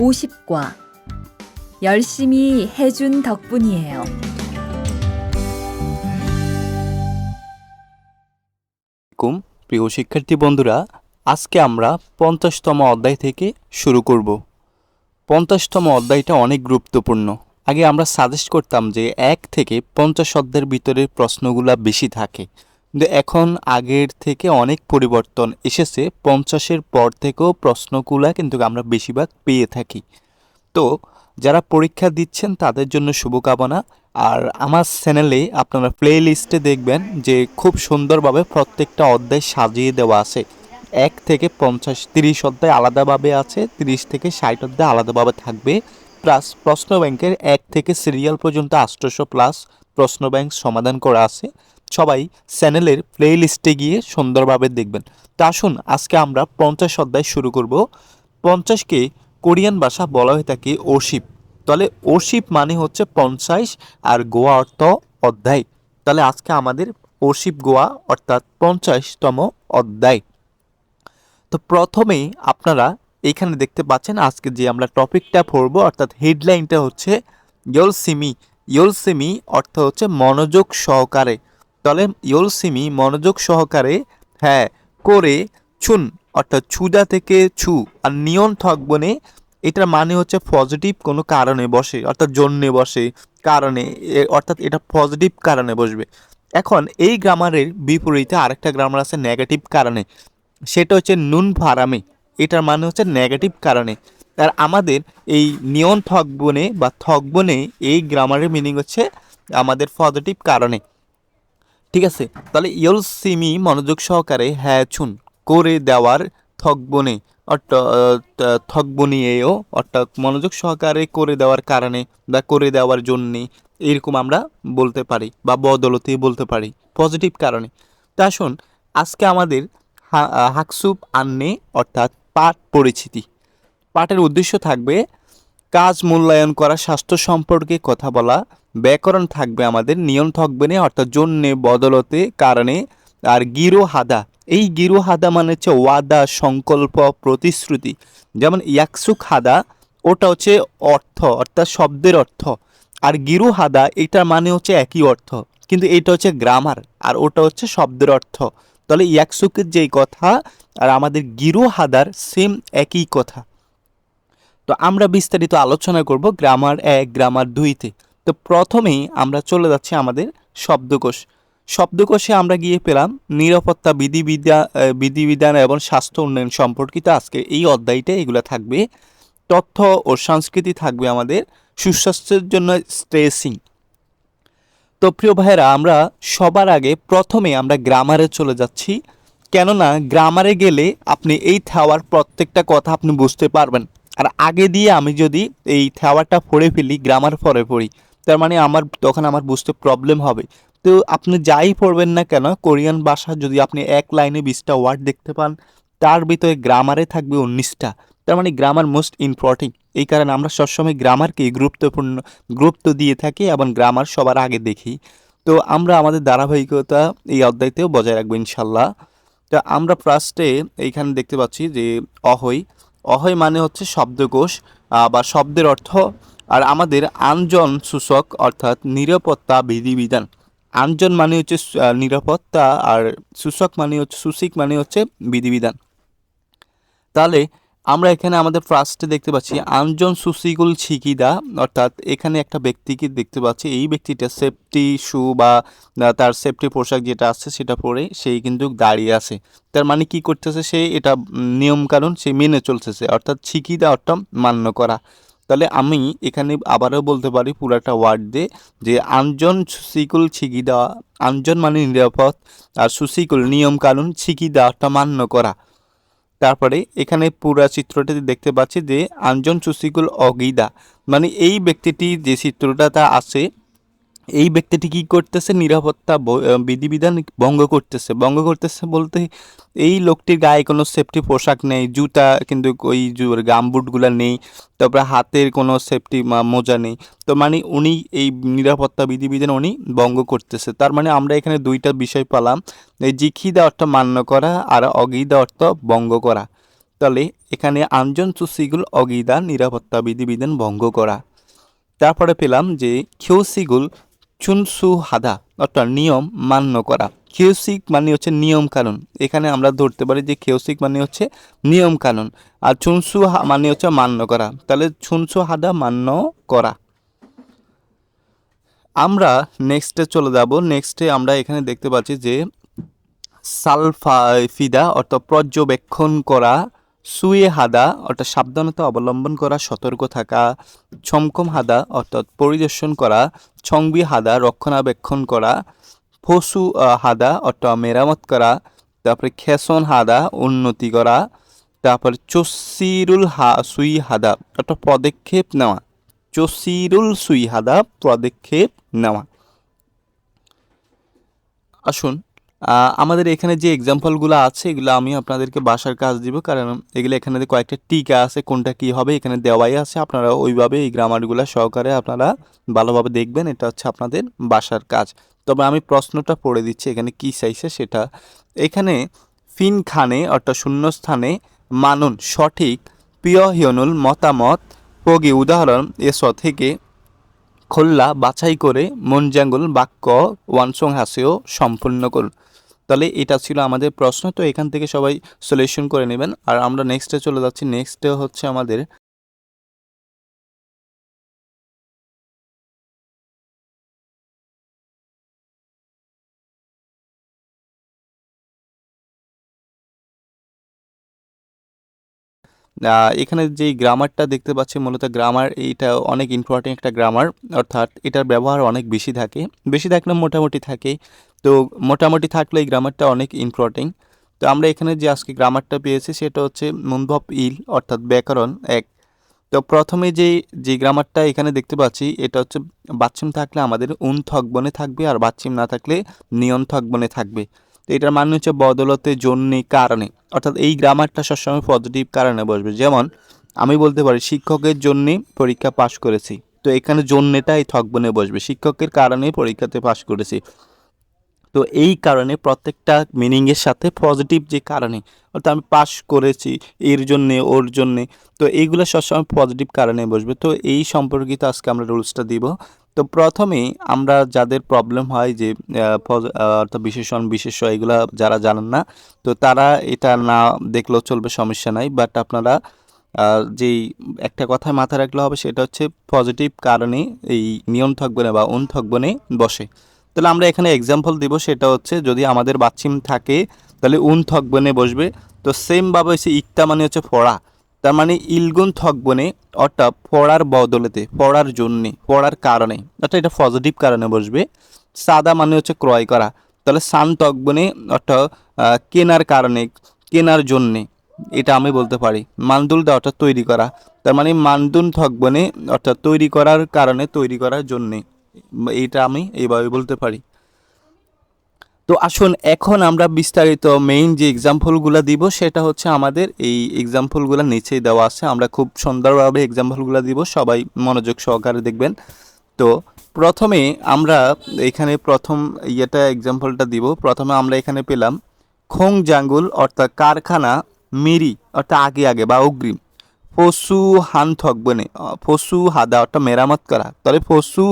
50과 열심히 해준 덕분이에요. আলাইকুম প্রিয় শিক্ষার্থী বন্ধুরা আজকে আমরা পঞ্চাশতম অধ্যায় থেকে শুরু করব পঞ্চাশতম অধ্যায়টা অনেক গুরুত্বপূর্ণ আগে আমরা সাজেস্ট করতাম যে এক থেকে পঞ্চাশ অধ্যায়ের ভিতরে প্রশ্নগুলা বেশি থাকে কিন্তু এখন আগের থেকে অনেক পরিবর্তন এসেছে। পঞ্চাশের পর থেকেও প্রশ্নগুলা কিন্তু আমরা বেশিরভাগ পেয়ে থাকি। তো যারা পরীক্ষা দিচ্ছেন তাদের জন্য শুভকামনা। আর আমার চ্যানেলে আপনারা প্লে লিস্টে দেখবেন যে খুব সুন্দরভাবে প্রত্যেকটা অধ্যায় সাজিয়ে দেওয়া আছে। এক থেকে পঞ্চাশ, তিরিশ অধ্যায় আলাদাভাবে আছে, তিরিশ থেকে ষাট অধ্যায় আলাদাভাবে থাকবে। প্লাস প্রশ্ন ব্যাংকের এক থেকে সিরিয়াল পর্যন্ত আষ্টশো প্লাস প্রশ্ন ব্যাংক সমাধান করা আছে। সবাই চ্যানেলের প্লে লিস্টে গিয়ে সুন্দরভাবে দেখবেন। তো আসুন, আজকে আমরা পঞ্চাশ অধ্যায় শুরু করব। পঞ্চাশকে কোরিয়ান ভাষা বলা হয়ে থাকে ওশিপ তাহলে ওশিপ মানে হচ্ছে পঞ্চাশ আর গোয়া অর্থ অধ্যায়। তাহলে আজকে আমাদের ওশিপ গোয়া অর্থাৎ পঞ্চাশতম অধ্যায়। তো প্রথমেই আপনারা এখানে দেখতে পাচ্ছেন আজকে যে আমরা টপিকটা পড়ব, অর্থাৎ হেডলাইনটা হচ্ছে ইয়োলসিমি। ইয়োলসিমি অর্থ হচ্ছে মনোযোগ সহকারে। তাহলে ইয়োলসিমি মনোযোগ সহকারে হ্যাঁ করে, ছুন, অর্থাৎ ছুদা থেকে ছু আর নিয়ন থকবনে, এটার মানে হচ্ছে পজিটিভ কোনো কারণে বসে, অর্থাৎ জন্যে বসে কারণে অর্থাৎ এটা পজিটিভ কারণে বসবে। এখন এই গ্রামারের বিপরীতে আরেকটা গ্রামার আছে নেগেটিভ কারণে, সেটা হচ্ছে নুন ফারামে এটার মানে হচ্ছে নেগেটিভ কারণে। আর আমাদের এই নিয়ন থকবনে বা থকবনে এই গ্রামারের মিনিং হচ্ছে আমাদের পজিটিভ কারণে। ঠিক আছে, তাহলে ইয়ল সিমি মনোযোগ সহকারে হ্যাঁ ছুন করে দেওয়ার থকবনে থকবনিয়েও অর্থাৎ মনোযোগ সহকারে করে দেওয়ার কারণে বা করে দেওয়ার জন্যে এরকম আমরা বলতে পারি বা বদলতে বলতে পারি পজিটিভ কারণে। তা আসুন আজকে আমাদের হাকসুপ আন্নে, অর্থাৎ পাঠ পরিচিতি। পাঠের উদ্দেশ্য থাকবে কাজ মূল্যায়ন করা, স্বাস্থ্য সম্পর্কে কথা বলা, ব্যাকরণ থাকবে আমাদের নিয়ম থাকবে না অর্থাৎ জন্যে, বদলতে, কারণে আর গিরো হাদা এই গিরো হাদা মানে হচ্ছে ওয়াদা, সংকল্প, প্রতিশ্রুতি। যেমন ইয়াকসুক হাদা ওটা হচ্ছে অর্থ, অর্থাৎ শব্দের অর্থ। আর গিরু হাদা এটার মানে হচ্ছে একই অর্থ, কিন্তু এটা হচ্ছে গ্রামার, আর ওটা হচ্ছে শব্দের অর্থ। তাহলে ইয়াকসুকের যেই কথা আর আমাদের গিরু হাদার সেম একই কথা। তো আমরা বিস্তারিত আলোচনা করব গ্রামার এক, গ্রামার দুইতে। তো প্রথমেই আমরা চলে যাচ্ছি আমাদের শব্দকোষ। শব্দকোষে আমরা গিয়ে পেলাম নিরাপত্তা, বিধিবিদ্যা বিধিবিধান এবং স্বাস্থ্য উন্নয়ন সম্পর্কিত আজকে এই অধ্যায়টা, এগুলো থাকবে। তথ্য ও সংস্কৃতি থাকবে আমাদের সুস্বাস্থ্যের জন্য স্ট্রেসিং। তো প্রিয় ভাইয়েরা, আমরা সবার আগে প্রথমে আমরা গ্রামারে চলে যাচ্ছি। কেননা গ্রামারে গেলে আপনি এই থাওয়ার প্রত্যেকটা কথা আপনি বুঝতে পারবেন। আর আগে দিয়ে আমি যদি এই থাওয়ারটা পড়ে ফেলি গ্রামার পরে পড়ি, তার মানে আমার তখন আমার বুঝতে প্রবলেম হবে। তো আপনি যাই পড়বেন না কেন, কোরিয়ান ভাষা যদি আপনি এক লাইনে বিশটা ওয়ার্ড দেখতে পান, তার ভিতরে গ্রামারে থাকবে উনিশটা। তার মানে গ্রামার মোস্ট ইম্পর্টেন্ট এই কারণে আমরা সবসময় গ্রামারকে গুরুত্বপূর্ণ, গুরুত্ব দিয়ে থাকি এবং গ্রামার সবার আগে দেখি। তো আমরা আমাদের ধারাবাহিকতা এই অধ্যায়তেও বজায় রাখব ইনশাল্লাহ। তো আমরা ফার্স্টে এইখানে দেখতে পাচ্ছি যে অহৈ অহৈ মানে হচ্ছে শব্দকোষ বা শব্দের অর্থ, আর আমাদের আঞ্জন সূচক অর্থাৎ নিরাপত্তা বিধিবিধান। আঞ্জন মানে হচ্ছে নিরাপত্তা, আর সূচক মানে হচ্ছে সুসিক মানে হচ্ছে বিধিবিধান। তাহলে আমরা এখানে আমাদের ফার্স্টে দেখতে পাচ্ছি আঞ্জন সুসিগুল ছিকিদা, অর্থাৎ এখানে একটা ব্যক্তিকে দেখতে পাচ্ছি। এই ব্যক্তিটা সেফটি শু বা তার সেফটি পোশাক যেটা আছে সেটা পরে সেই কিন্তু দাঁড়িয়ে আছে। তার মানে কি করতেছে সে? এটা নিয়ম কানুন সে মেনে চলতেছে, অর্থাৎ ছিকিদা অর্থাৎ মান্য করা। তাহলে আমি এখানে আবারও বলতে পারি পুরাটা ওয়ার্ড দিয়ে যে আঞ্জন সুসিকুল ছিকিদা আঞ্জন মানে নিরাপদ, আর সুসিকুল নিয়ম কানুন ছিকিদা অর্থাৎ মান্য করা। তারপরে এখানে পুরা চিত্রটিতে দেখতে পাচ্ছি যে আঞ্জন সুসিকুল অগিদা মানে এই ব্যক্তিটি যে চিত্রটা তা আছে এই ব্যক্তিটি কী করতেছে? নিরাপত্তা বিধিবিধান ভঙ্গ করতেছে। ভঙ্গ করতেছে বলতে এই লোকটির গায়ে কোনো সেফটি পোশাক নেই, জুতা কিন্তু ওই গামবুটগুলো নেই, তারপরে হাতের কোনো সেফটি মোজা নেই। তো মানে উনি এই নিরাপত্তা বিধিবিধান উনি ভঙ্গ করতেছে। তার মানে আমরা এখানে দুইটা বিষয় পেলাম এই জিখিদা অর্থ মান্য করা আর অগিদা অর্থ ভঙ্গ করা। তাহলে এখানে আঞ্জন চুসিগুল অগিদা নিরাপত্তা বিধিবিধান ভঙ্গ করা। তারপরে পেলাম যে খিউসিগুল চুনসু হাদা অর্থাৎ নিয়ম মান্য করা। খিউসিক মানে হচ্ছে নিয়ম কানুন এখানে আমরা ধরতে পারি যে খিউসিক মানে হচ্ছে নিয়ম কানুন আর চুনসু মানে হচ্ছে মান্য করা। তাহলে চুনসু হাদা মান্য করা। আমরা নেক্সটে চলে যাব। নেক্সটে আমরা এখানে দেখতে পাচ্ছি যে সালফাফিদা, অর্থাৎ পর্যবেক্ষণ করা সুয়ে হাদা, অর্থাৎ সাবধানতা অবলম্বন করা, সতর্ক থাকা ছমকম হাদা, অর্থাৎ পরিদর্শন করা ছংবি হাদা, রক্ষণাবেক্ষণ করা, ফসু হাদা অর্থাৎ মেরামত করা, তারপরে খেসন হাদা, উন্নতি করা, তারপরে চসিরুল হা, সুই হাদা, অর্থাৎ পদক্ষেপ নেওয়া, চসিরুল সুই হাদা, পদক্ষেপ নেওয়া। আসুন আমাদের এখানে যে এক্সাম্পলগুলো আছে, এগুলো আমি আপনাদেরকে বাসার কাজ দিব, কারণ এগুলো এখানে কয়েকটা টিকা আছে, কোনটা কি হবে, এখানে দেওয়াই আছে। আপনারা ওইভাবে এই গ্রামারগুলো সহকারে আপনারা ভালোভাবে দেখবেন, এটা হচ্ছে আপনাদের বাসার কাজ। তবে আমি প্রশ্নটা পড়ে দিচ্ছি, এখানে কি চাইছে সেটা। এখানে, ফিন খানে, অর্থাৎ শূন্যস্থানে, মানুন, সঠিক, প্রিয় হিয়নুল মতামত পগি উদাহরণ এস থেকে খোল্লা বাছাই করে মনজাঙ্গুল বাক্য ওয়ানসং হাসেও সম্পূর্ণ করুন। তাহলে এটা ছিল আমাদের প্রশ্ন, তো এখান থেকে সবাই সলিউশন করে নেবেন। আর আমরা নেক্সটে চলে যাচ্ছি নেক্সটে হচ্ছে আমাদের এখানে যে গ্রামারটা দেখতে পাচ্ছি, মূলত গ্রামার এইটা অনেক ইম্পর্টেন্ট একটা গ্রামার অর্থাৎ এটার ব্যবহার অনেক বেশি থাকে। বেশি থাকলে মোটামুটি থাকে। তো মোটামুটি থাকলে এই গ্রামারটা অনেক ইম্পর্টেন্ট তো আমরা এখানে যে আজকে গ্রামারটা পেয়েছি সেটা হচ্ছে মুনভব ইল অর্থাৎ ব্যাকরণ এক। তো প্রথমে যে যে গ্রামারটা এখানে দেখতে পাচ্ছি, এটা হচ্ছে বাচ্চিম থাকলে আমাদের উন থকবনে থাকবে আর বাচ্চিম না থাকলে নিয়ন থকবনে থাকবে। তো এটার মানে হচ্ছে বদলতে, জন্যে, কারণে। অর্থাৎ এই গ্রামারটা সবসময় পজিটিভ কারণে বসবে। যেমন, আমি বলতে পারি, শিক্ষকের জন্যে পরীক্ষা পাশ করেছি। তো এখানে জন্যেটা এই থকবনে বসবে। শিক্ষকের কারণে পরীক্ষাতে পাশ করেছি। তো এই কারণে প্রত্যেকটা মিনিংয়ের সাথে পজিটিভ যে কারণে, অর্থাৎ আমি পাস করেছি এর জন্যে, ওর জন্যে, তো এইগুলো সবসময় পজিটিভ কারণে বসবে। তো এই সম্পর্কিত আজকে আমরা রুলসটা দিব। তো প্রথমেই আমরা যাদের প্রবলেম হয় যে অর্থাৎ বিশেষণ বিশেষ এগুলা যারা জানেন না, তো তারা এটা না দেখলেও চলবে, সমস্যা নাই। বাট আপনারা যেই একটা কথায় মাথায় রাখলে হবে সেটা হচ্ছে পজিটিভ কারণে এই নিয়ম থাকবে না বা অন থাকবে বসে। তাহলে আমরা এখানে এক্সাম্পল দিব, সেটা হচ্ছে যদি আমাদের বাচ্চিম থাকে, তাহলে উন থকবনে বসবে। তো সেমভাবে হচ্ছে ইকটা মানে হচ্ছে ফড়া। তার মানে ইলগুন থক বনে অর্থাৎ পড়ার বদলেতে পড়ার জন্যে পড়ার কারণে, অর্থাৎ এটা পজিটিভ কারণে বসবে। সাদা মানে হচ্ছে ক্রয় করা। তাহলে সান তকবনে অর্থাৎ কেনার কারণে, কেনার জন্যে, এটা আমি বলতে পারি। মানদুলটা অর্থাৎ তৈরি করা। তার মানে মানদুন থকবনে, অর্থাৎ তৈরি করার কারণে তৈরি করার জন্যে। এইটা আমি এইভাবে বলতে পারি। তো আসুন, এখন আমরা বিস্তারিত মেইন যে এক্সাম্পলগুলো দিব, সেটা হচ্ছে আমাদের এই এক্সাম্পলগুলো নিচেই দেওয়া আছে। আমরা খুব সুন্দরভাবে এক্সাম্পলগুলো দিব, সবাই মনোযোগ সহকারে দেখবেন। তো প্রথমে আমরা এখানে প্রথম ইয়েটা এক্সাম্পলটা দিব। প্রথমে আমরা এখানে পেলাম খোং জাঙ্গুল, অর্থাৎ কারখানা মিরি, অর্থাৎ আগে আগে বা অগ্রিম। পশু হান থকবনে পশু হাদা, অর্থাৎ মেরামত করা। তাহলে পশু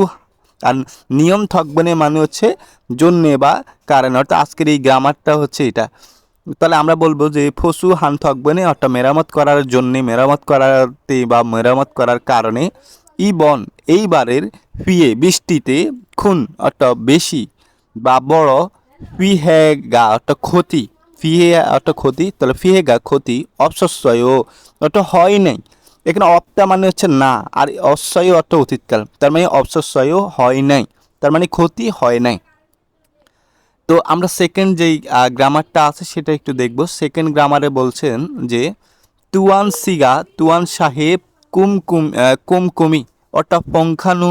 আর নিয়ম থকবনে মানে হচ্ছে জন্যে বা কারণ। অর্থাৎ আজকের এই গ্রামারটা হচ্ছে এটা। তাহলে আমরা বলব যে ফসু হান থকবনে, অর্থাৎ মেরামত করার জন্যে, মেরামত করাতে বা মেরামত করার কারণে ইবন এইবারের ফিয়ে বৃষ্টিতে খুন, অর্থাৎ বেশি বা বড় ফিহেগা অর্থাৎ ক্ষতি। ফিহে অর্থাৎ ক্ষতি, তাহলে ফিহেগা ক্ষতি অপসস্যয় অর্থাৎ হয় নাই। এখানে অপটা মানে হচ্ছে না আর অশ্বয় অর্থ অতীতকাল। তার মানে অপসস্যয় হয় নাই তার মানে ক্ষতি হয় নাই। তো আমরা সেকেন্ড যেই গ্রামারটা আছে সেটা একটু দেখব। সেকেন্ড গ্রামারে বলছেন যে তুয়ান সিগা তুয়ান সাহেব কুম কুম আহ, কুমকুমি অর্থাৎ পঙ্খানু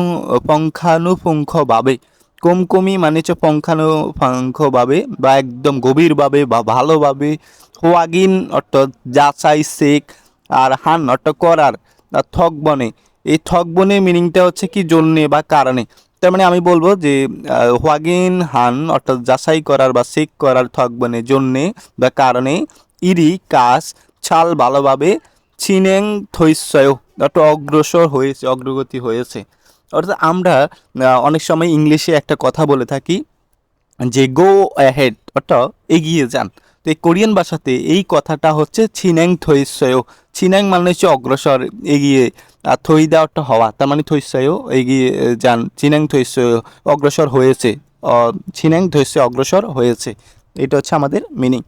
পঙ্খানুপুঙ্খভাবে। কুমকুমি মানে হচ্ছে পঙ্খানুপুঙ্খভাবে বা একদম গভীরভাবে বা ভালোভাবে। হোয়াগিন অর্থাৎ যাচাই শেখ আর হান অর্থাৎ করার থক বনে এই থক বনে মিনিংটা হচ্ছে কি জন্যে বা কারণে। তার মানে আমি বলব যে হোয়াগিন হান অর্থাৎ যাচাই করার বা চেক করার থক বনে জন্যে বা কারণে ইরি কাজ ছাল ভালোভাবে চিনেং থৈসয় অর্থাৎ অগ্রসর হয়েছে, অগ্রগতি হয়েছে। অর্থাৎ আমরা অনেক সময় ইংলিশে একটা কথা বলে থাকি যে গো অ্যাহেড অর্থাৎ এগিয়ে যান। তো এই কোরিয়ান ভাষাতে এই কথাটা হচ্ছে ছিন্যাং থৈসয় ছিন্যাং মানে হচ্ছে অগ্রসর, এগিয়ে, আর থই দেওয়াটা হওয়া, তার মানে থৈসয় এগিয়ে যান ছিন্যাং থৈসয় অগ্রসর হয়েছে। ছিন্যাং থৈসয় অগ্রসর হয়েছে। এটা হচ্ছে আমাদের মিনিং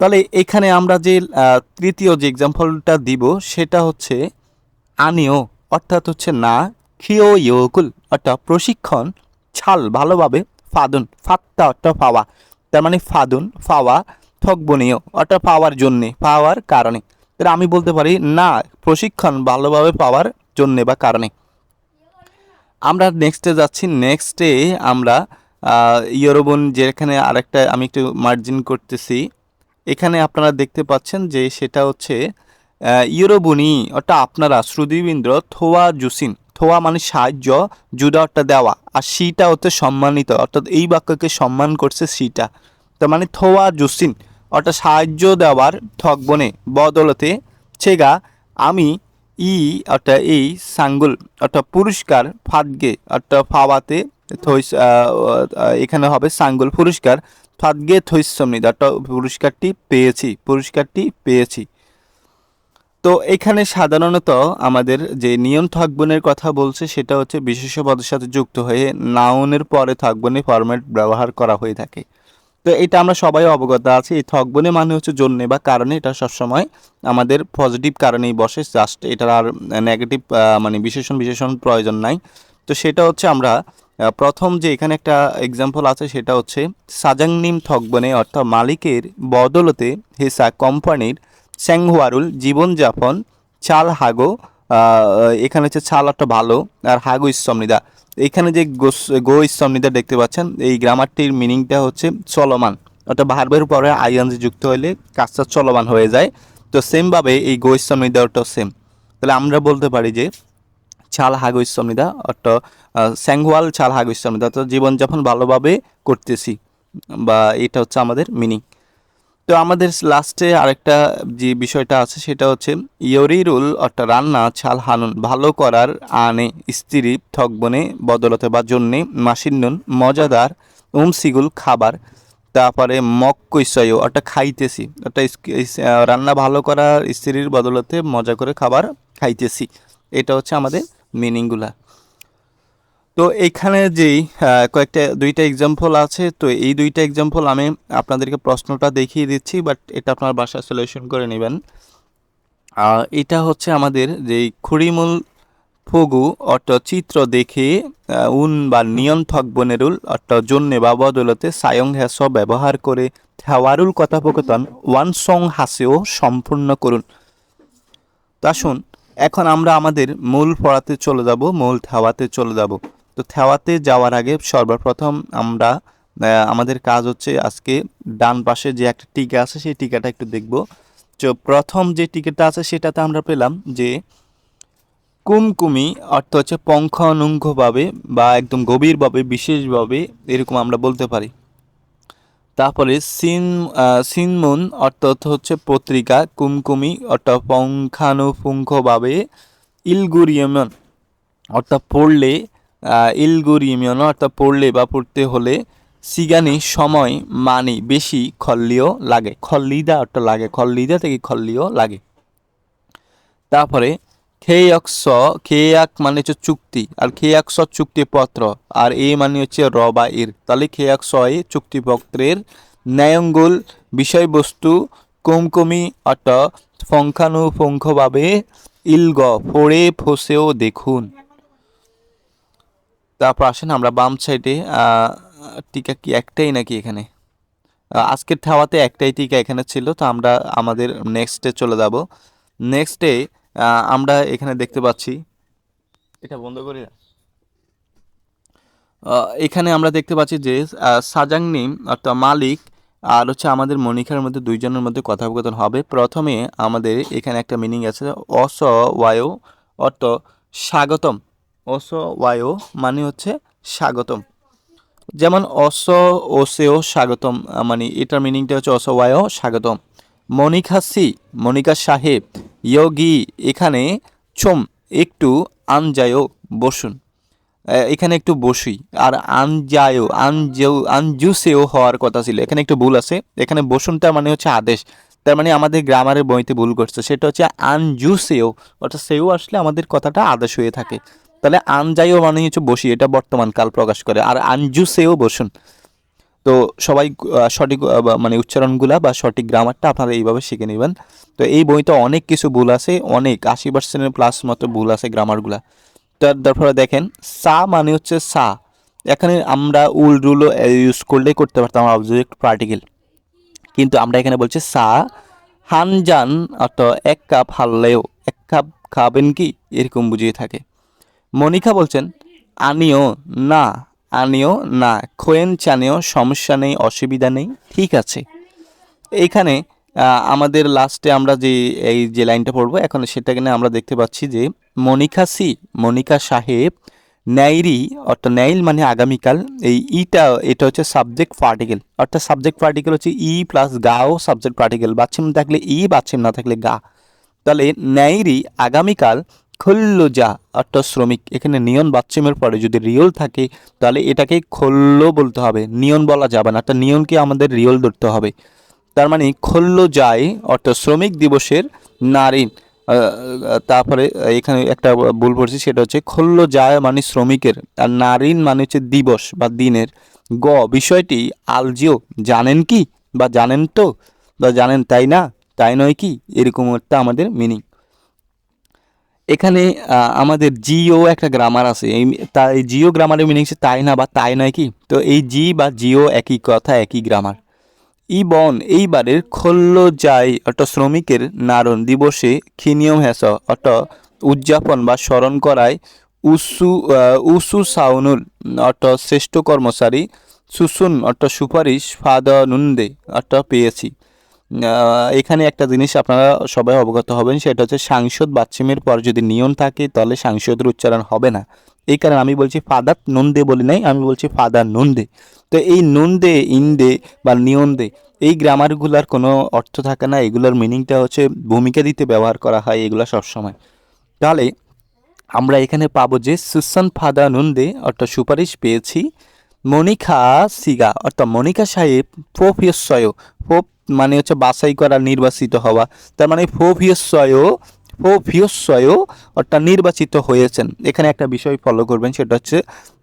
তাহলে এখানে আমরা যে তৃতীয় যে এক্সাম্পলটা দিব, সেটা হচ্ছে আনিও, অর্থাৎ হচ্ছে না, খিও ইয়োকুল, অর্থাৎ প্রশিক্ষণ, ছাল, ভালোভাবে ফাদুন ফাত্তা অর্থাৎ পাওয়া তার মানে ফাদুন, ফাওয়া ঠকবনীয় অর্থাৎ পাওয়ার জন্যে, পাওয়ার কারণে। তাহলে আমি বলতে পারি, না, প্রশিক্ষণ ভালোভাবে পাওয়ার জন্যে বা কারণে। আমরা নেক্সটে যাচ্ছি নেক্সটে আমরা ইয়রোবন যেখানে আরেকটা আমি একটু মার্জিন করতেছি, এখানে আপনারা দেখতে পাচ্ছেন যে সেটা হচ্ছে ইউরোবনি অর্থাৎ আপনারা শ্রুতিবৃন্দ্র থোয়া জুসিন থোয়া মানে সাহায্য জুদা অর্থাৎ দেওয়া আর সিটা হচ্ছে সম্মানিত, অর্থাৎ এই বাক্যকে সম্মান করছে সিটা। তার মানে থোয়া জুসিন, অর্থাৎ সাহায্য দেওয়ার ঠকবনে, বদলতে ছেগা আমি ই, অর্থাৎ এই সাঙ্গুল, অর্থাৎ পুরস্কার ফাদগে, অর্থাৎ ফাওয়াতে থইস এখানে হবে সাঙ্গুল, পুরস্কার ফাদগে থৈসমৃদ অর্থাৎ পুরস্কারটি পেয়েছি পুরস্কারটি পেয়েছি। তো এখানে সাধারণত আমাদের যে নিয়ম থাকবনের কথা বলছে, সেটা হচ্ছে বিশেষ পদের সাথে যুক্ত হয়ে নাউনের পরে থাকবনে ফরম্যাট ব্যবহার করা হয়ে থাকে। তো এটা আমরা সবাই অবগত আছি, এই থকবনে মানে হচ্ছে জন্যে বা কারণে, এটা সবসময় আমাদের পজিটিভ কারণেই বসে জাস্ট এটার আর নেগেটিভ মানে বিশেষণ বিশেষণ প্রয়োজন নাই। তো সেটা হচ্ছে আমরা প্রথম যে এখানে একটা এক্সাম্পল আছে, সেটা হচ্ছে সাজাংনিম থকবনে অর্থাৎ মালিকের বদলতে হেসা কোম্পানির স্যাংহুয়ারুল জীবনযাপন চাল হাগো এখানে হচ্ছে চাল একটা ভালো, আর হাগো ইসমনিদা এখানে যে গো ইসমনিদা দেখতে পাচ্ছেন, এই গ্রামারটির মিনিংটা হচ্ছে চলমান। অর্থাৎ ভার্বের পরে আইএনজি যুক্ত হলে কাজটা চলমান হয়ে যায়। তো সেমভাবে এই গো ইসমনিদাটাও সেম তাহলে আমরা বলতে পারি যে ছাল হাগো ইসমনিদা অর্থাৎ স্যাংহুয়াল ছাল হাগো ইসমনিদা অর্থাৎ জীবনযাপন ভালোভাবে করতেছি, বা এটা হচ্ছে আমাদের মিনিং তো আমাদের লাস্টে আরেকটা যে বিষয়টা আছে, সেটা হচ্ছে ইয়রিরুল অর্থাৎ রান্না ছাল হানুন ভালো করার আনে স্ত্রী থকবনে বদলতে বা জন্যে মাসিন্নুন মজাদার উমসিগুল খাবার, তারপরে মক্কৈসয় অর্থাৎ খাইতেছি। অর্থাৎ রান্না ভালো করার স্ত্রীর বদলতে মজা করে খাবার খাইতেছি। এটা হচ্ছে আমাদের মিনিংগুলা তো এখানে যেই কয়েকটা, দুইটা এক্সাম্পল আছে, তো এই দুইটা এক্সাম্পল আমি আপনাদেরকে প্রশ্নটা দেখিয়ে দিচ্ছি বাট এটা আপনার বাসায় সলিউশন করে নেবেন। এটা হচ্ছে আমাদের যেই খুড়িমূল ফগু অর্থাৎ চিত্র দেখে উন বা নিয়ন থকবনেরুল অর্থাৎ জন্যে বা বদলতে সায়ং হ্যাস ব্যবহার করে থেওয়ারুল কথোপকথন ওয়ান সং হাসেও সম্পূর্ণ করুন। তো আসুন, এখন আমরা আমাদের মূল পড়াতে চলে যাব, মূল থেওয়াতে চলে যাব। তো থেওয়াতে যাওয়ার আগে সর্বপ্রথম আমরা আমাদের কাজ হচ্ছে আজকে ডান পাশে যে একটা টিকা আছে সেই টিকাটা একটু দেখব। তো প্রথম যে টিকাটা আছে সেটাতে আমরা পেলাম যে কুমকুমি অর্থ হচ্ছে পঙ্খানুঙ্গভাবে বা একদম গভীরভাবে, বিশেষভাবে এরকম আমরা বলতে পারি। তারপরে সিন সিনমুন অর্থাৎ হচ্ছে পত্রিকা কুমকুমি অর্থাৎ পঙ্খানুপুঙ্খভাবে, ইলগুরিয়মন অর্থাৎ পড়লে আহ, ইলগুরিয়মন অর্থাৎ পড়লে বা পড়তে হলে সিগানি সময় মানি বেশি খল্লিও লাগে। খল্লিদা অর্থাৎ লাগে খল্লিদা থেকে খল্লিও লাগে। তারপরে খেয়াকস খেয়াক মানে হচ্ছে চুক্তি আর খেয়াকস চুক্তিপত্র আর এ মানে হচ্ছে র বা এর তাহলে খেয়াকস এ চুক্তিপত্রের ন্যায়ঙ্গুল বিষয়বস্তু কুমকুমি অর্থাৎ পঙ্খানুপুঙ্খভাবে ইলগ ফোড়ে ফসেও দেখুন। তারপর আসেন আমরা বাম সাইডে টিকা কি একটাই নাকি এখানে? আজকের ঠাওয়াতে একটাই টিকা এখানে ছিল তো আমরা আমাদের নেক্সটে চলে যাব। নেক্সটে আমরা এখানে দেখতে পাচ্ছি এটা বন্ধ করি না। এখানে আমরা দেখতে পাচ্ছি যে আহ, সাজাংনি অর্থাৎ মালিক আর হচ্ছে আমাদের মনিকার মধ্যে দুইজনের মধ্যে কথোপকথন হবে। প্রথমে আমাদের এখানে একটা মিনিং আছে অস ওয়ায়ো অর্থ স্বাগতম। অস ওয়ায়ো মানে হচ্ছে স্বাগতম। যেমন অস ওসেও স্বাগতম মানে এটার মিনিংটা হচ্ছে অস ওয়ায়ো স্বাগতম। মনিকা সি, মনিকা সাহেব, ইয়োগি, এখানে চোম, একটু আনজায়ও বসুন। এখানে একটু বসুই আর আনজায়ও আনজেও আনজুসেও হওয়ার কথা ছিল। এখানে একটু ভুল আছে। এখানে বসুনটা মানে হচ্ছে আদেশ। তার মানে আমাদের গ্রামারের বইতে ভুল করছে। সেটা হচ্ছে আনজুসেও, অর্থাৎ সেও আসলে আমাদের কথাটা আদেশ হয়ে থাকে। তাহলে আনজাইও মানে হচ্ছে বসি, এটা বর্তমান কাল প্রকাশ করে। আর আনজুসেও বসুন। তো সবাই সঠিক মানে উচ্চারণগুলা বা সঠিক গ্রামারটা আপনারা এইভাবে শিখে নেবেন। তো এই বইতে অনেক কিছু ভুল আছে, অনেক, আশি পার্সেন্টের প্লাস মতো ভুল আছে গ্রামারগুলা তার তারপরে দেখেন, সা মানে হচ্ছে সা। এখানে আমরা উল রুলও ইউজ করলেই করতে পারতাম অবজেক্ট পার্টিকেল কিন্তু আমরা এখানে বলছি সা, হানজান অর্থাৎ এক কাপ হারলেও, এক কাপ খাবেন কি? এরকম বুঝিয়ে থাকে। মনিকা বলছেন, আনিও না আনিও না, খোয়েন চানেও সমস্যা নেই, অসুবিধা নেই, ঠিক আছে। এইখানে আমাদের লাস্টে আমরা যে, এই যে লাইনটা পড়ব, এখন সেটাকে নিয়ে আমরা দেখতে পাচ্ছি যে মনিকা সি মনিকা সাহেব ন্যায়রি অর্থাৎ ন্যাইল মানে আগামীকাল, এই ইটা, এটা হচ্ছে সাবজেক্ট পার্টিকেল অর্থাৎ সাবজেক্ট পার্টিকেল হচ্ছে ই প্লাস গাও সাবজেক্ট পার্টিকেল বাচ্চিম থাকলে ই বাচ্চিম না থাকলে গা। তাহলে ন্যায়রি আগামীকাল খল্ল যা অর্থাৎ শ্রমিক। এখানে নিয়ন বাচ্চিমের পরে যদি রিয়ল থাকে, তাহলে এটাকে খল্ল বলতে হবে। নিয়ন বলা যাবে না। অর্থাৎ নিয়নকে আমাদের রিয়ল ধরতে হবে। তার মানে খল্ল যায় অর্থাৎ শ্রমিক দিবসের নারী। তারপরে এখানে একটা ভুল পড়ছি, সেটা হচ্ছে খল্ল যায় মানে শ্রমিকের, আর নারীন মানে হচ্ছে দিবস বা দিনের। গ, বিষয়টি আলজিও জানেন কি বা জানেন তো? বা জানেন তাই না? তাই নয় কি? এরকম একটা আমাদের মিনিং এখানে আমাদের জিও একটা গ্রামার আছে। এই তাই জিও গ্রামারের মিনিং হচ্ছে তাই না বা তাই নয় কি? তো এই জি বা জিও একই কথা, একই গ্রামার ইবন, এইবারের খল্ল যাই অর্থাৎ শ্রমিকের নারণ দিবসে খিনিয়ম হেস অট উদযাপন বা স্মরণ করায় উসু উসু সাউনুল অট শ্রেষ্ঠ কর্মচারী সুসুন অট সুপারিশ ফাদানুন্দে অর্থাৎ পেয়েছি। এখানে একটা জিনিস আপনারা সবাই অবগত হবেন, সেটা হচ্ছে সাংসদ বাচ্চিমের পর যদি নিয়ন থাকে, তাহলে সাংসদের উচ্চারণ হবে না। এই কারণে আমি বলছি ফাদার নন্দে বলি নাই, আমি বলছি ফাদার নন্দে। তো এই নন্দে, ইন্দে বা নিয়ন্দে, এই গ্রামারগুলার কোনো অর্থ থাকে না, এগুলোর মিনিংটা হচ্ছে ভূমিকা দিতে ব্যবহার করা হয় এগুলো সবসময়। তাহলে আমরা এখানে পাবো যে সুসান ফাদা নন্দে, অর্থাৎ সুপারিশ পেয়েছি মনিকা সিগা, অর্থাৎ মনিকা সাহেব ফোফিয়স্বয় ফোপ মানে হচ্ছে বাছাই করা, নির্বাচিত হওয়া। তার মানে ফোফিয়স্বয় ফোফিয়স্বয় অর্থাৎ নির্বাচিত হয়েছেন। এখানে একটা বিষয় ফলো করবেন, সেটা হচ্ছে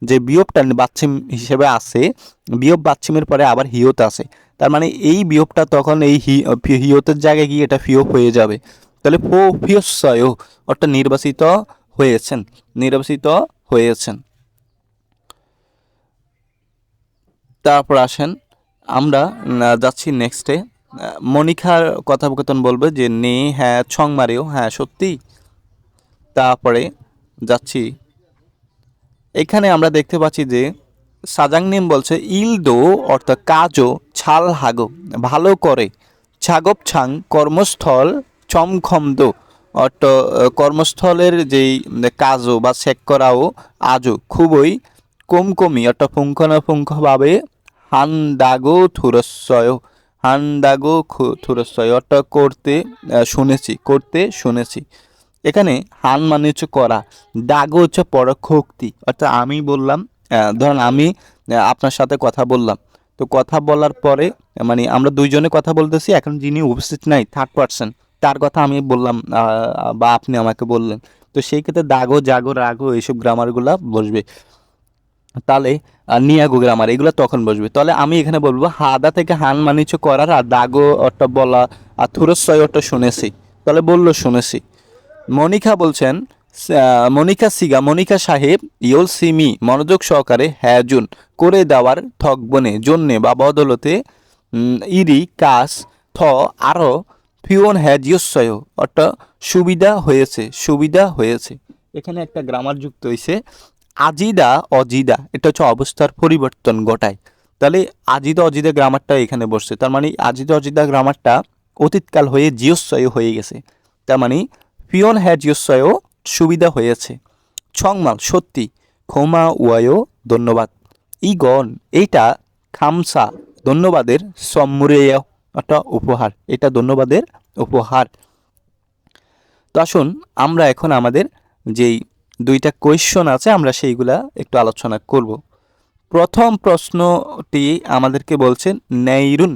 যে বিয়োগটা বাচ্চিম হিসেবে আছে, বিয়োগ বাচ্চিমের পরে আবার হিয়ত আছে। তার মানে এই বিয়োগটা তখন এই হিয়তের জায়গায় গিয়ে এটা ফিয়োগ হয়ে যাবে। তাহলে ফোফিয়স্বয় অর্থাৎ নির্বাচিত হয়েছেন নির্বাচিত হয়েছেন। তারপর আসেন, আমরা যাচ্ছি নেক্সটে মনিকার কথোপকথন বলবে যে নে হ্যাঁ ছং মারেও হ্যাঁ সত্যি। তারপরে যাচ্ছি। এখানে আমরা দেখতে পাচ্ছি যে সাজাং সাজাংনিম বলছে ইলদো অর্থাৎ কাজও ছাল হাগো ভালো করে। ছাগপ ছাং কর্মস্থল চমখমদ অর্থাৎ আহ, কর্মস্থলের যেই কাজও বা চেক করাও আজও খুবই কমকমি অর্থাৎ পুঙ্খানুপুঙ্খভাবে হান্দাগো থুরস্বয়। হান্দাগো থুরস্বয়। অর্থাৎ করতে শুনেছি করতে শুনেছি। এখানে হান মানে হচ্ছে করা, দাগো হচ্ছে পরোক্ষ উক্তি অর্থাৎ আমি বললাম ধরেন আমি আপনার সাথে কথা বললাম। তো কথা বলার পরে মানে আমরা দুইজনে কথা বলতেছি, এখন যিনি উপস্থিত নাই থার্ড পার্সন তার কথা আমি বললাম বা আপনি আমাকে বললেন। তো সেই ক্ষেত্রে দাগো, জাগো, রাগো, এইসব গ্রামারগুলা বসবে। তাহলে নিয়াগো গ্রামার এগুলো তখন বসবে। তাহলে আমি এখানে বলব, হাদা থেকে হান মানে হচ্ছে করার আর দাগো অর্থ বলা আর থুরস্বয় অর্থ শুনেছি। তাহলে বলল শুনেছি। মনিকা বলছেন মনিকা সিগা, মনিকা সাহেব ইউল সিমি, মনোযোগ সহকারে হ্যাঁ জুন, করে দেওয়ার ঠকবনে জন্যে বা বদলতে ইরি, কাস, থ আরও ফিওন হ্যাজিয়স্বয় অর্থাৎ সুবিধা হয়েছে সুবিধা হয়েছে। এখানে একটা গ্রামার যুক্ত হয়েছে আজিদা, অজিদা, এটা হচ্ছে অবস্থার পরিবর্তন ঘটায়। তাহলে আজিদা, অজিদা গ্রামারটা এখানে বসছে। তার মানে আজিদা, অজিদা গ্রামারটা অতীতকাল হয়ে জিয়স্বয় হয়ে গেছে। তার মানে পিয়ন হ্যাঁ জিয়স্বয়ও সুবিধা হয়েছে। ছংমাল, সত্যি, ক্ষমা উয়ায়ও ধন্যবাদ। ইগন এইটা খামসা, ধন্যবাদের সম্মুরেয়, একটা উপহার। এটা ধন্যবাদের উপহার। তো আসুন, আমরা এখন আমাদের যেই দুইটা কোয়েশ্চন আছে, আমরা সেইগুলা একটু আলোচনা করব। প্রথম প্রশ্নটি আমাদেরকে বলছেন নেইরুন,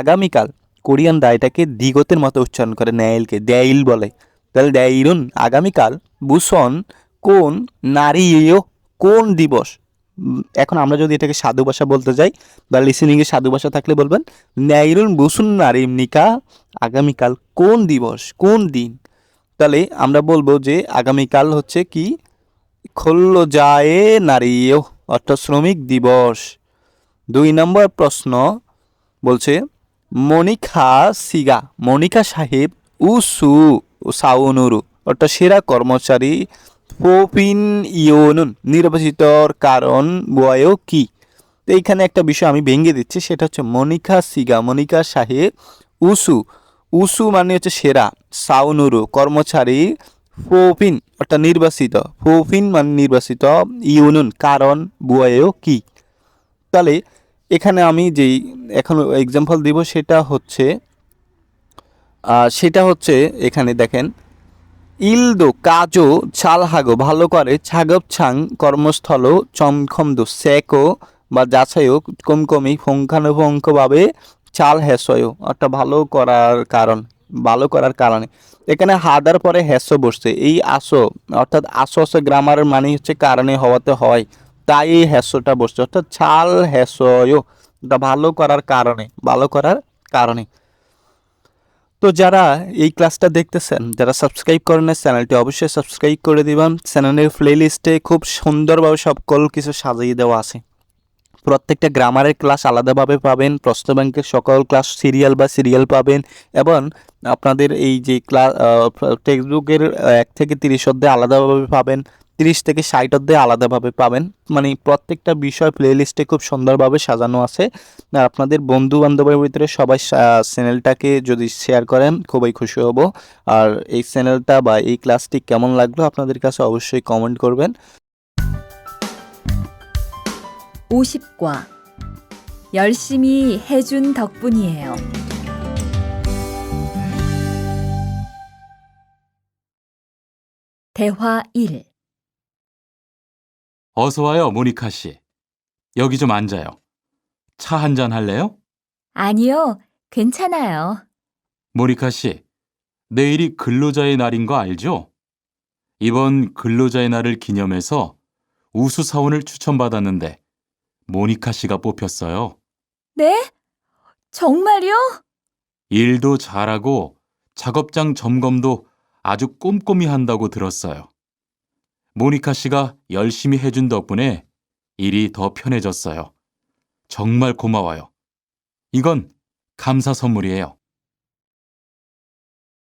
আগামীকাল কোরিয়ান দায়টাকে দিগতের মতো উচ্চারণ করে ন্যাইলকে দ্যাইল বলে। তাহলে দ্যাইরুন আগামীকাল বুসন কোন নারী কোন দিবস? এখন আমরা যদি এটাকে সাধু ভাষা বলতে যাই, বা লিসেনিংয়ে সাধু ভাষা থাকলে বলবেন ন্যাইরুন বুসুন নারীমনিকা আগামীকাল কোন দিবস, কোন দিন? তাহলে আমরা বলব যে আগামীকাল হচ্ছে কি? খোল্ল যায় নারী অর্থাৎ শ্রমিক দিবস। দুই নম্বর প্রশ্ন বলছে মনিকা সিগা মনিকা সাহেব উসু সাউনুরু অর্থাৎ সেরা কর্মচারী পোপিন ইয়নুন নির্বাচিতর কারণ বয় কি? তো এইখানে একটা বিষয় আমি ভেঙে দিচ্ছি, সেটা হচ্ছে মনিকা সিগা মনিকা সাহেব উসু। উসু মানে হচ্ছে সেরা, সাউনুরু, কর্মচারী, ফোফিন, অর্থাৎ নির্বাচিত ফোফিন মানে নির্বাচিত ইউনুন, কারণ বুয়ায়ও কি? তাহলে এখানে আমি যেই এখন এক্সাম্পল দিব সেটা হচ্ছে সেটা হচ্ছে এখানে দেখেন, ইলদো, কাজো, ছালহাগো, ভালো করে ছাগব ছাং কর্মস্থল চমখমদো, সেকো বা যাচাইও কমকমি, পুঙ্খানুপুঙ্খভাবে চাল হেসয়ও অর্থাৎ ভালো করার কারণ, ভালো করার কারণে। এখানে হাদার পরে হেস বসছে। এই আসো, অর্থাৎ আসো আসো গ্রামারের মানে হচ্ছে কারণে হওয়াতে হয়, তাই এই হেসটা বসছে। অর্থাৎ চাল হেসয়ও এটা ভালো করার কারণে, ভালো করার কারণে। তো যারা এই ক্লাসটা দেখতেছেন, যারা সাবস্ক্রাইব করেন না চ্যানেলটি, অবশ্যই সাবস্ক্রাইব করে দিবেন। চ্যানেলের প্লে লিস্টে খুব সুন্দরভাবে সকল কিছু সাজিয়ে দেওয়া আছে। প্রত্যেকটা গ্রামারের ক্লাস আলাদাভাবে পাবেন। প্রশ্ন ব্যাংকের সকল ক্লাস সিরিয়াল বা সিরিয়াল পাবেন এবং আপনাদের এই যে ক্লাস টেক্সট বুকের এক থেকে তিরিশ অধ্যায় আলাদাভাবে পাবেন, তিরিশ থেকে ষাট অধ্যায় আলাদাভাবে পাবেন। মানে প্রত্যেকটা বিষয় প্লে লিস্টে খুব সুন্দরভাবে সাজানো আছে। আপনাদের বন্ধু বান্ধবের ভিতরে সবাই চ্যানেলটাকে যদি শেয়ার করেন, খুবই খুশি হব। আর এই চ্যানেলটা বা এই ক্লাসটি কেমন লাগল আপনাদের কাছে অবশ্যই কমেন্ট করবেন। 50과 열심히 해준 덕분이에요. 대화 1. 어서 와요, 모니카 씨. 여기 좀 앉아요. 차 한 잔 할래요? 아니요, 괜찮아요. 모니카 씨, 내일이 근로자의 날인 거 알죠? 이번 근로자의 날을 기념해서 우수사원을 추천받았는데 모니카 씨가 뽑혔어요. 네? 정말요? 일도 잘하고 작업장 점검도 아주 꼼꼼히 한다고 들었어요. 모니카 씨가 열심히 해준 덕분에 일이 더 편해졌어요. 정말 고마워요. 이건 감사 선물이에요.